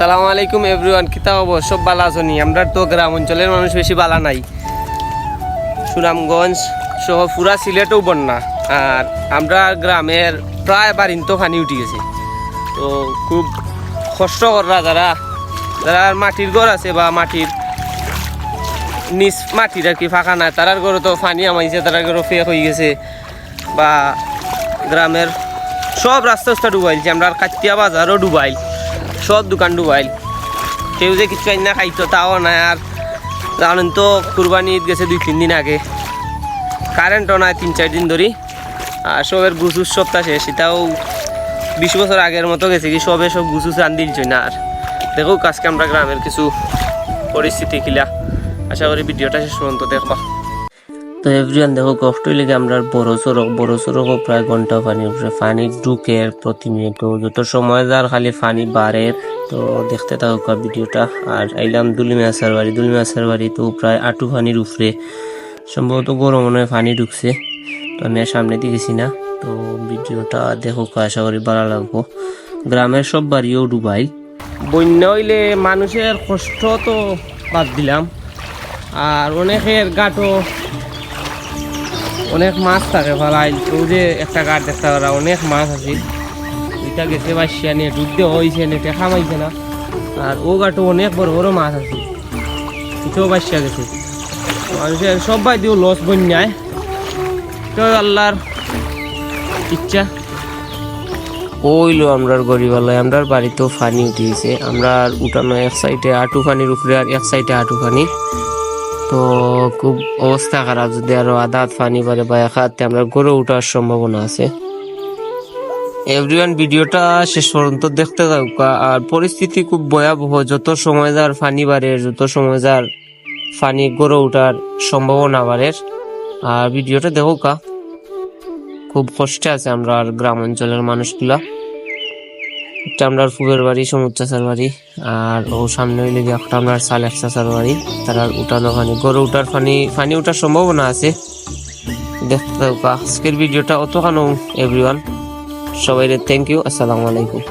আসসালামু আলাইকুম এভরিওয়ান কিতা হব সব বালা আছনি আমরা তো গ্রাম অঞ্চলের মানুষ বেশি বালা নাই। সুনামগঞ্জ সহ পুরা সিলেটও বন্যা। আর আমরা গ্রামের প্রায় বারিন্ত পানি উঠে গেছে। তো খুব কষ্ট করা যারা যারা মাটির ঘর আছে বা মাটির নিচ মাটির আর কি ফাঁকা নাই, তারার ঘরে তো পানি আমাইছে, তারার ঘরে ফেক হয়ে গেছে। বা গ্রামের সব রাস্তা রাস্তা ডুবাইলছে, আমরা কাটিয়া বাজারও ডুবাইল। সব দোকান ডুবাইল। কেউ যে কিছু আইনা খাইতো, তাও নাই আর জানেন তো, কুরবানি ঈদ গেছে দুই তিন দিন আগে। কারেন্টও নাই তিন চার দিন ধরি। আর সবের গুসুস সপ্তাহ শেষ সেটাও বিশ বছর আগের মতো গেছে কি সবে সব গুসুস রান দিলছে না আর দেখো আজকে আমরা গ্রামের কিছু পরিস্থিতি কিলা। আশা করি ভিডিওটা শেষ পর্যন্ত দেখবা। তো এভরিওয়ান দেখো কষ্ট লেগে আমরা বড় সড়ক, বড় সড়কও প্রায় ঘণ্টা পানি উপরে, পানি ঢুকে প্রতি মিনিট যত সময় যার খালি পানি বাড়ে। তো দেখতে থাকো ভিডিওটা। আর আইলাম দুলিমা আসার বাড়ি, দুলিমা আসার বাড়ি তো প্রায় আটু পানির উপরে। সম্ভবত গরম মনে হয় পানি ঢুকছে। তো আমি সামনে দিয়ে গেছি না। তো ভিডিওটা দেখো আশা করি ভালো লাগবো। গ্রামের সব বাড়িও ডুবাই। বন্যা হইলে মানুষের কষ্ট তো বাদ দিলাম। আর অনেকের গাটো অনেক মাছ থাকে ভালাই। ও যে একটা গাছ দেখতে পারা, অনেক মাছ আছে। এটা গেছে বাসিয়া নিয়ে দিয়ে হয়েছে নেটে খামাইছে না। আর ও গাটো অনেক বড় বড় মাছ আছে। এটাও বাসিয়া গেছে। মানুষের সবাই দিও লস বন্যায় তো আল্লাহর ইচ্ছা। ওইলো আমরার গরিবালয়, আমরার বাড়িতেও পানি উঠিয়েছে আমরা উঠানো এক সাইডে আটু পানির উপরে আর এক সাইডে আটু পানি তো খুব অবস্থা খারাপ। যদি আরও আধা হাত পানি পারে বা এক হাতে আমরা গড়ে ওঠার সম্ভাবনা আছে। এভরিওয়ান ভিডিওটা শেষ পর্যন্ত দেখতে থাকুক। আর পরিস্থিতি খুব ভয়াবহ। যত সময় যার ফানি বাড়ে, যত সময় যার ফানি গড়ে ওঠার সম্ভাবনা বাড়ে। আর ভিডিওটা দেখো কা। খুব কষ্টে আছে আমরা আর গ্রাম অঞ্চলের মানুষগুলা। একটা ফুলের বাড়ি সমুদ চাষার বাড়ি, আর ও সামনে হইলে গিয়ে আমরা সালেক চাষার বাড়ি। তারা উঠানো পানি গরু উঠার ফানি ফানি উঠার সম্ভাবনা আছে। দেখতে আজকের ভিডিওটা অতখানো এভরিওয়ান সবাই থ্যাংক ইউ আসসালামু আলাইকুম।